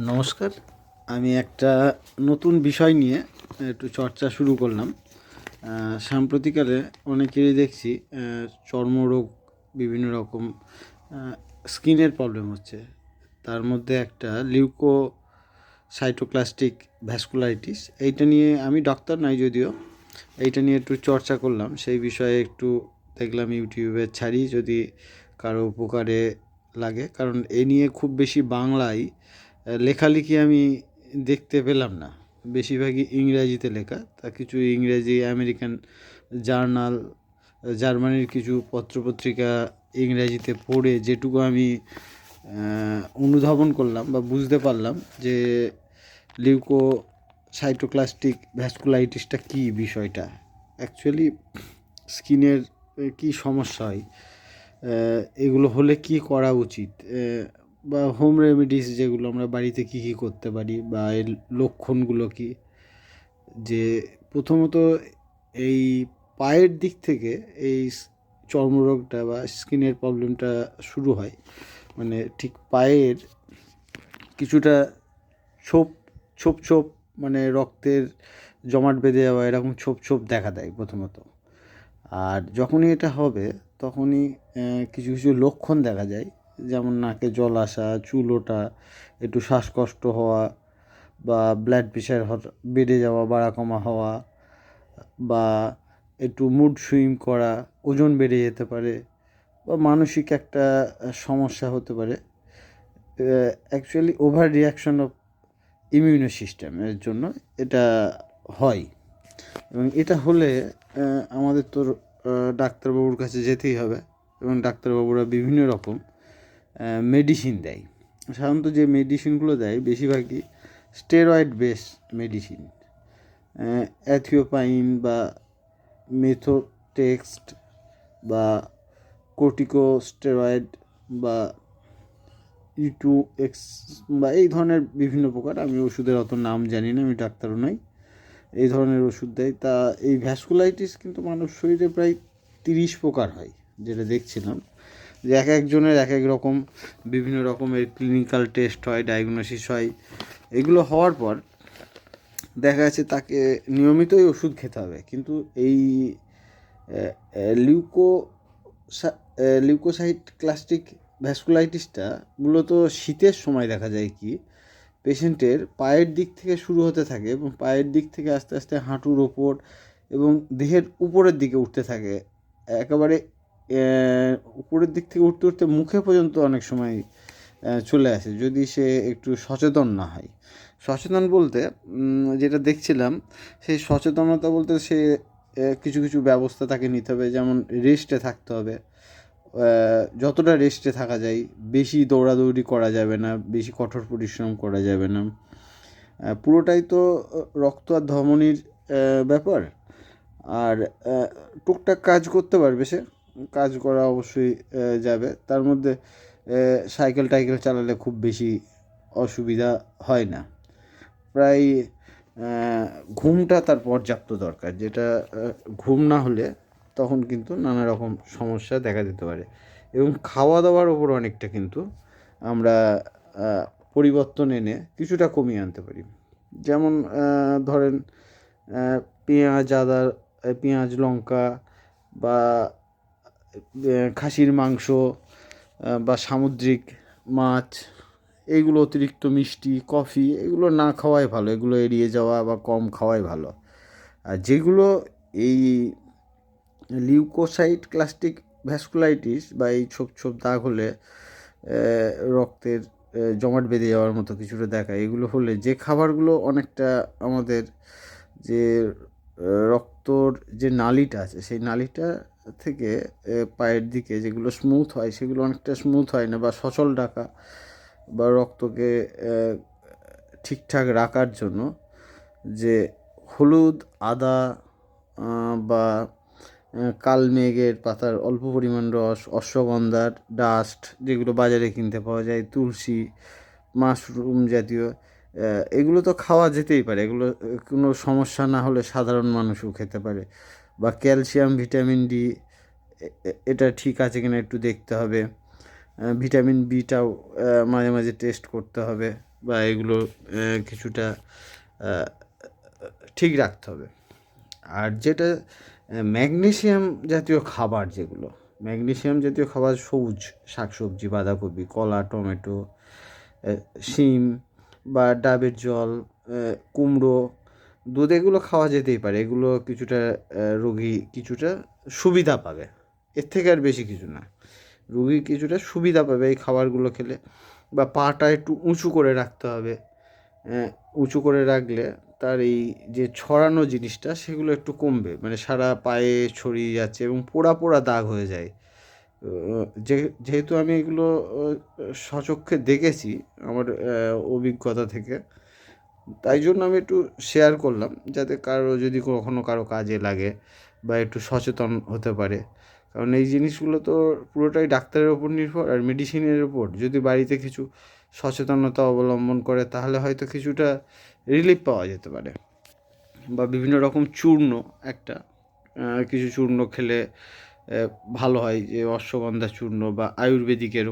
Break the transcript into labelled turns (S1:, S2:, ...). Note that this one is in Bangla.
S1: নমস্কার। আমি একটা নতুন বিষয় নিয়ে একটু চর্চা শুরু করলাম। আহ, সাম্প্রতিকালে অনেকেরই দেখছি চর্মরোগ বিভিন্ন রকম স্কিনের প্রবলেম হচ্ছে। তার মধ্যে একটা লিউকো সাইটোক্লাস্টিক ভ্যাসকুলাইটিস এইটা নিয়ে আমি ডক্টর নাই যদিও। এইটা নিয়ে একটু চর্চা করলাম। সেই বিষয়ে একটু দেখলাম ইউটিউবে ছাড়ি যদি কারও উপকারে লাগে। কারণ এ নিয়ে খুব বেশি বাংলায় লেখালেখি আমি দেখতে পেলাম না। বেশিরভাগই ইংরাজিতে লেখা। তা কিছু ইংরেজি, আমেরিকান জার্নাল, জার্মানির কিছু পত্রপত্রিকা ইংরাজিতে পড়ে যেটুকু আমি অনুধাবন করলাম বা বুঝতে পারলাম যে লিউকো সাইটোক্লাস্টিক ভ্যাসকুলাইটিসটা কী বিষয়টা। অ্যাকচুয়ালি স্কিনের কী সমস্যা হয়? এগুলো হলে কি করা উচিত? বা হোম রেমেডিস যেগুলো আমরা বাড়িতে কী কী করতে পারি বা এর লক্ষণগুলো কি? যে প্রথমত এই পায়ের দিক থেকে এই চর্মরোগটা বা স্কিনের প্রবলেমটা শুরু হয়। মানে ঠিক পায়ের কিছুটা ছোপ ছোপ ছোপ মানে রক্তের জমাট বেঁধে যাওয়া এরকম ছোপ ছোপ দেখা দেয় প্রথমত। আর যখনই এটা হবে তখনই কিছু কিছু লক্ষণ দেখা যায়। যেমন নাকে জল আসা, চুল ওঠা, একটু শ্বাসকষ্ট হওয়া বা ব্লাড প্রেশার বেড়ে যাওয়া বাড়া কমা হওয়া বা একটু মুড সুইং করা, ওজন বেড়ে যেতে পারে বা মানসিক একটা সমস্যা হতে পারে। Actually over reaction of immuno সিস্টেমের জন্য এটা হয়। এবং এটা হলে আমাদের তো ডাক্তারবাবুর কাছে যেতেই হবে এবং ডাক্তারবাবুরা বিভিন্ন রকম মেডিসিন দেয়। সাধারণত যে মেডিসিনগুলো দেয়, বেশিরভাগই স্টেরয়েড বেস মেডিসিন অ্যাথিওপাইন বা মেথোটেক্সট বা কোর্টিকোস্টেরয়েড বা ইটু এক্স বা এই ধরনের বিভিন্ন প্রকার, আমি ওষুধের অত নাম জানি না, আমি ডাক্তারও নই, এই ধরনের ওষুধ দেয়। তা এই ভ্যাসকুলাইটিস কিন্তু মানব শরীরে প্রায় তিরিশ প্রকার হয়, যেটা দেখছিলাম। যে এক একজনের এক এক রকম, বিভিন্ন রকমের ক্লিনিক্যাল টেস্ট হয় ডায়াগনোসিস হয়। এগুলো হওয়ার পর দেখা যাচ্ছে তাকে নিয়মিতই ওষুধ খেতে হবে। কিন্তু এই লিউকো লিউকোসাইট ক্লাস্টিক ভ্যাসকুলাইটিসটা মূলত শীতের সময় দেখা যায় কি পেশেন্টের পায়ের দিক থেকে শুরু হতে থাকে এবং পায়ের দিক থেকে আস্তে আস্তে হাঁটুর ওপর এবং দেহের উপরের দিকে উঠতে থাকে। একেবারে উপরের দিক থেকে উঠতে উঠতে মুখে পর্যন্ত অনেক সময় চলে আসে, যদি সে একটু সচেতন না হয়। সচেতন বলতে যেটা দেখছিলাম, সেই সচেতনতা বলতে সে কিছু কিছু ব্যবস্থা তাকে নিতে হবে, যেমন রেস্টে থাকতে হবে। যতটা রেস্টে থাকা যায়, বেশি দৌড়াদৌড়ি করা যাবে না, বেশি কঠোর পরিশ্রম করা যাবে না। পুরোটাই তো রক্ত আর ধমনির ব্যাপার। আর টুকটাক কাজ করতে পারবে সে। কাজ করা অবশ্যই যাবে। তার মধ্যে সাইকেল টাইকেল চালালে খুব বেশি অসুবিধা হয় না। প্রায় ঘুমটা তার পর্যাপ্ত দরকার। যেটা ঘুম না হলে তখন কিন্তু নানা রকম সমস্যা দেখা দিতে পারে। এবং খাওয়া দাওয়ার ওপর অনেকটা কিন্তু আমরা পরিবর্তন এনে কিছুটা কমিয়ে আনতে পারি। যেমন ধরেন পেঁয়াজ, আদা পেঁয়াজ, লঙ্কা বা খাসির মাংস বা সামুদ্রিক মাছ এইগুলো অতিরিক্ত মিষ্টি, কফি, এগুলো না খাওয়াই ভালো, এগুলো এড়িয়ে যাওয়া বা কম খাওয়াই ভালো। আর যেগুলো এই লিউকোসাইট ক্লাস্টিক ভ্যাসকুলাইটিস বা এই ছোপ ছোপ দাগ হলে রক্তের জমাট বেঁধে যাওয়ার মতো কিছুটা দেখায়। এগুলো হলে যে খাবারগুলো অনেকটা আমাদের যে রক্তর যে নালিটা আছে, সেই নালিটা থেকে পায়ের দিকে যেগুলো স্মুথ হয়, সেগুলো অনেকটা স্মুথ হয় না বা সচল ডাকা বা রক্তকে ঠিকঠাক রাখার জন্য যে হলুদ, আদা বা কালমেঘের পাতার অল্প পরিমাণ রস, অশ্বগন্ধার ডাস্ট যেগুলো বাজারে কিনতে পাওয়া যায়, তুলসী মাশরুম জাতীয় এগুলো তো খাওয়া যেতেই পারে। এগুলো কোনো সমস্যা না হলে সাধারণ মানুষও খেতে পারে। বা ক্যালসিয়াম, ভিটামিন ডি এটা ঠিক আছে কিনা একটু দেখতে হবে। ভিটামিন বিটাও মাঝে মাঝে টেস্ট করতে হবে বা এগুলো কিছুটা ঠিক রাখতে হবে। আর যেটা ম্যাগনেসিয়াম জাতীয় খাবার যেগুলো ম্যাগনেশিয়াম জাতীয় খাবার সবুজ শাকসবজি, বাঁধাকপি, কলা, টমেটো শিম বা ডাবের জল কুমড়ো, দুধ এগুলো খাওয়া যেতেই পারে। এগুলো কিছুটা রোগী কিছুটা সুবিধা পাবে। এর থেকে আর বেশি কিছু না। রোগী কিছুটা সুবিধা পাবে এই খাবারগুলো খেলে। বা পাটা একটু উঁচু করে রাখতে হবে। উঁচু করে রাখলে তার এই যে ছড়ানো জিনিসটা, সেগুলো একটু কমবে। মানে সারা পায়ে ছড়িয়ে যাচ্ছে এবং পোড়া পোড়া দাগ হয়ে যায়। যেহেতু আমি এগুলো সচক্ষে দেখেছি আমার অভিজ্ঞতা থেকে, তাই জন্য আমি একটু শেয়ার করলাম, যাতে কারও যদি কখনো কারও কাজে লাগে বা একটু সচেতন হতে পারে। কারণ এই জিনিসগুলো তো পুরোটাই ডাক্তারের ওপর নির্ভর আর মেডিসিনের ওপর যদি বাড়িতে কিছু সচেতনতা অবলম্বন করে, তাহলে হয়তো কিছুটা রিলিফ পাওয়া যেতে পারে। বা বিভিন্ন রকম চূর্ণ একটা কিছু চূর্ণ খেলে ভালো হয় যে অশ্বগন্ধা চূর্ণ বা আয়ুর্বেদিকের